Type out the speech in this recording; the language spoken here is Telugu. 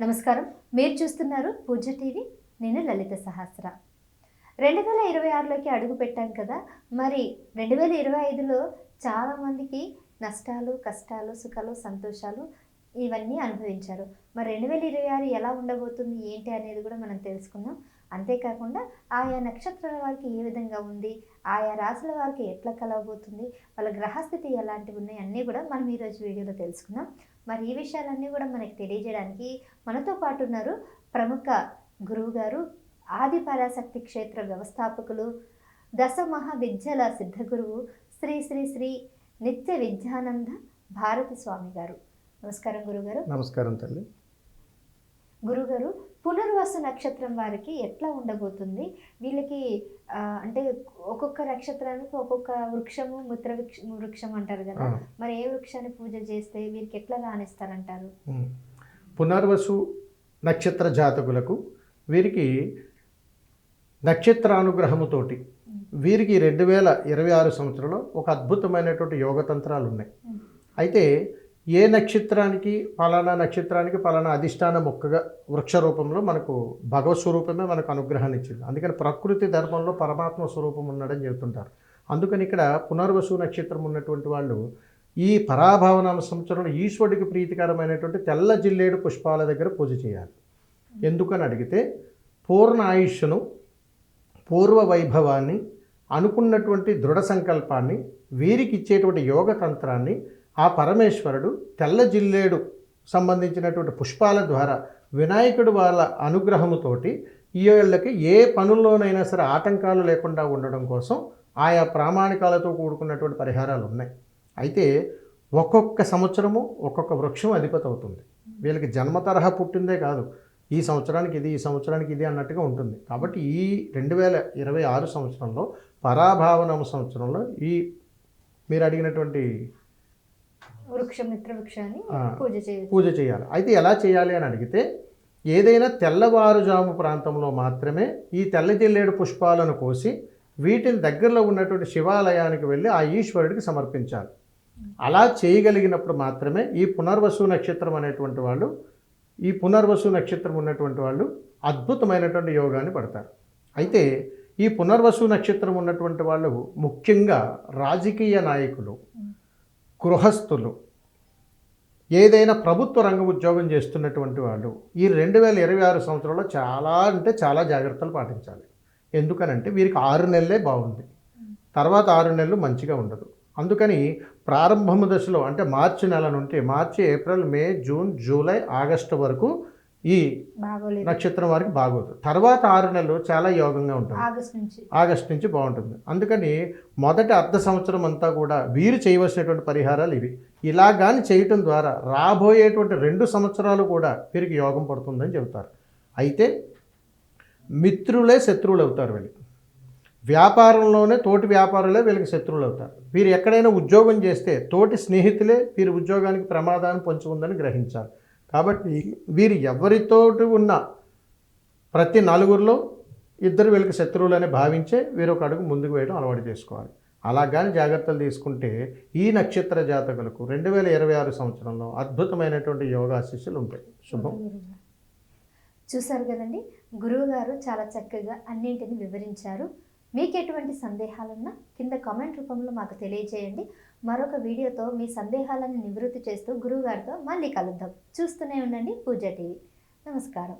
నమస్కారం. మీరు చూస్తున్నారు పూజ టీవీ. నేను లలిత సహస్ర. రెండు వేల ఇరవై ఆరులోకి అడుగు పెట్టాం కదా. మరి రెండు వేల ఇరవై ఐదులో చాలామందికి నష్టాలు కష్టాలు సుఖాలు సంతోషాలు ఇవన్నీ అనుభవించారు. మరి రెండు వేల ఇరవై ఆరు ఎలా ఉండబోతుంది ఏంటి అనేది కూడా మనం తెలుసుకుందాం. అంతేకాకుండా ఆయా నక్షత్రాల వారికి ఏ విధంగా ఉంది ఆయా రాశుల వారికి ఎట్లా కలవబోతుంది వాళ్ళ గ్రహస్థితి ఎలాంటివి ఉన్నాయి అన్నీ కూడా మనం ఈరోజు వీడియోలో తెలుసుకుందాం. మరి ఈ విషయాలన్నీ కూడా మనకి తెలియజేయడానికి మనతో పాటు ఉన్నారు ప్రముఖ గురువు గారు ఆది పరాశక్తి క్షేత్ర వ్యవస్థాపకులు దశ మహావిద్యల సిద్ధగురువు శ్రీ శ్రీ శ్రీ నిత్య విద్యానంద భారతి స్వామి గారు. నమస్కారం గురుగారు. నమస్కారం తల్లి. గురుగారు పునర్వసు నక్షత్రం వారికి ఎట్లా ఉండబోతుంది? వీళ్ళకి అంటే ఒక్కొక్క నక్షత్రానికి ఒక్కొక్క వృక్షము మిత్ర వృక్ష అంటారు కదా. మరి ఏ వృక్షాన్ని పూజ చేస్తే వీరికి ఎట్లా రాణిస్తారంటారు. పునర్వసు నక్షత్ర జాతకులకు వీరికి నక్షత్రానుగ్రహముతోటి వీరికి రెండు వేల ఇరవై ఆరు సంవత్సరంలో ఒక అద్భుతమైనటువంటి యోగతంత్రాలు ఉన్నాయి. అయితే ఏ నక్షత్రానికి పలానా నక్షత్రానికి పలానా అధిష్టాన మొక్కగా వృక్ష రూపంలో మనకు భగవత్ స్వరూపమే మనకు అనుగ్రహాన్ని ఇచ్చింది. అందుకని ప్రకృతి ధర్మంలో పరమాత్మ స్వరూపం ఉన్నాడని చెబుతుంటారు. అందుకని ఇక్కడ పునర్వసు నక్షత్రం ఉన్నటువంటి వాళ్ళు ఈ పరాభావనామ సంవత్సరంలో ఈశ్వరుడికి ప్రీతికరమైనటువంటి తెల్ల జిల్లేడు పుష్పాల దగ్గర పూజ చేయాలి. ఎందుకని అడిగితే పూర్ణ ఆయుష్ను పూర్వ వైభవాన్ని అనుకున్నటువంటి దృఢ సంకల్పాన్ని వీరికి ఇచ్చేటువంటి యోగ తంత్రాన్ని ఆ పరమేశ్వరుడు తెల్ల జిల్లేడు సంబంధించినటువంటి పుష్పాల ద్వారా వినాయకుడు వాళ్ళ అనుగ్రహముతోటి ఈ వీళ్ళకి ఏ పనుల్లోనైనా సరే ఆటంకాలు లేకుండా ఉండడం కోసం ఆయా ప్రామాణికాలతో కూడుకున్నటువంటి పరిహారాలు ఉన్నాయి. అయితే ఒక్కొక్క సంవత్సరము ఒక్కొక్క వృక్షం అధిపతి అవుతుంది. వీళ్ళకి జన్మ తరహా పుట్టిందే కాదు. ఈ సంవత్సరానికి ఇది ఈ సంవత్సరానికి ఇది అన్నట్టుగా ఉంటుంది. కాబట్టి ఈ రెండు వేల ఇరవై ఆరు సంవత్సరంలో పరాభావనమ సంవత్సరంలో ఈ మీరు అడిగినటువంటి వృక్ష మిత్ర వృక్షాన్ని ఆ, పూజ చేయొచ్చు. పూజ చేయాలి. అయితే ఎలా చేయాలి అని అడిగితే ఏదైనా తెల్లవారుజాము ప్రాంతంలో మాత్రమే ఈ తెల్ల జిల్లేడు పుష్పాలను కోసి వీటిని దగ్గరలో ఉన్నటువంటి శివాలయానికి వెళ్ళి ఆ ఈశ్వరుడికి సమర్పించాలి. అలా చేయగలిగినప్పుడు మాత్రమే ఈ పునర్వసు నక్షత్రం అనేటువంటి వాళ్ళు ఈ పునర్వసు నక్షత్రం ఉన్నటువంటి వాళ్ళు అద్భుతమైనటువంటి యోగాన్ని పడతారు. అయితే ఈ పునర్వసు నక్షత్రం ఉన్నటువంటి వాళ్ళు ముఖ్యంగా రాజకీయ నాయకులు గృహస్థులు. ఏదైనా ప్రభుత్వ రంగ ఉద్యోగం చేస్తున్నటువంటి వాళ్ళు ఈ రెండు వేల ఇరవై ఆరు సంవత్సరంలో చాలా అంటే చాలా జాగ్రత్తలు పాటించాలి. ఎందుకనంటే వీరికి ఆరు నెలలే బాగుంది. తర్వాత ఆరు నెలలు మంచిగా ఉండదు. అందుకని ప్రారంభము దశలో అంటే మార్చి నెల నుండి March April May June July August వరకు ఈ నక్షత్రం వారికి బాగోదు. తర్వాత ఆరు నెలలు చాలా యోగంగా ఉంటుంది. ఆగస్ట్ నుంచి. ఆగస్ట్ నుంచి బాగుంటుంది. అందుకని మొదటి అర్ధ సంవత్సరం అంతా కూడా వీరు చేయవలసినటువంటి పరిహారాలు ఇవి. ఇలా కానీ చేయటం ద్వారా రాబోయేటువంటి రెండు సంవత్సరాలు కూడా వీరికి యోగం పడుతుందని చెబుతారు. అయితే మిత్రులే శత్రువులు అవుతారు వీళ్ళు. వ్యాపారంలోనే తోటి వ్యాపారులే వీళ్ళకి శత్రువులు అవుతారు వీరు ఎక్కడైనా ఉద్యోగం చేస్తే తోటి స్నేహితులే వీరి ఉద్యోగానికి ప్రమాదాన్ని పొంచి ఉందని గ్రహించాలి. కాబట్టి వీరు ఎవరితోటి ఉన్న ప్రతి నలుగురిలో ఇద్దరు వీళ్ళకి శత్రువులని భావించే వీరు ఒక అడుగు ముందుకు వేయడం అలవాటు చేసుకోవాలి. అలా కానీ జాగ్రత్తలు తీసుకుంటే ఈ నక్షత్ర జాతకులకు రెండు వేల ఇరవై ఆరు సంవత్సరంలో అద్భుతమైనటువంటి యోగాశిస్సులు ఉంటాయి. శుభం. చూశారు కదండి గురువు గారు చాలా చక్కగా అన్నింటిని వివరించారు. మీకు ఎటువంటి సందేహాలున్నా కింద కామెంట్ రూపంలో మాకు తెలియజేయండి. మరొక వీడియోతో మీ సందేహాలను నివృత్తి చేస్తూ గురువుగారితో మళ్ళీ కలుద్దాం. చూస్తూనే ఉండండి పూజ టీవీ. నమస్కారం.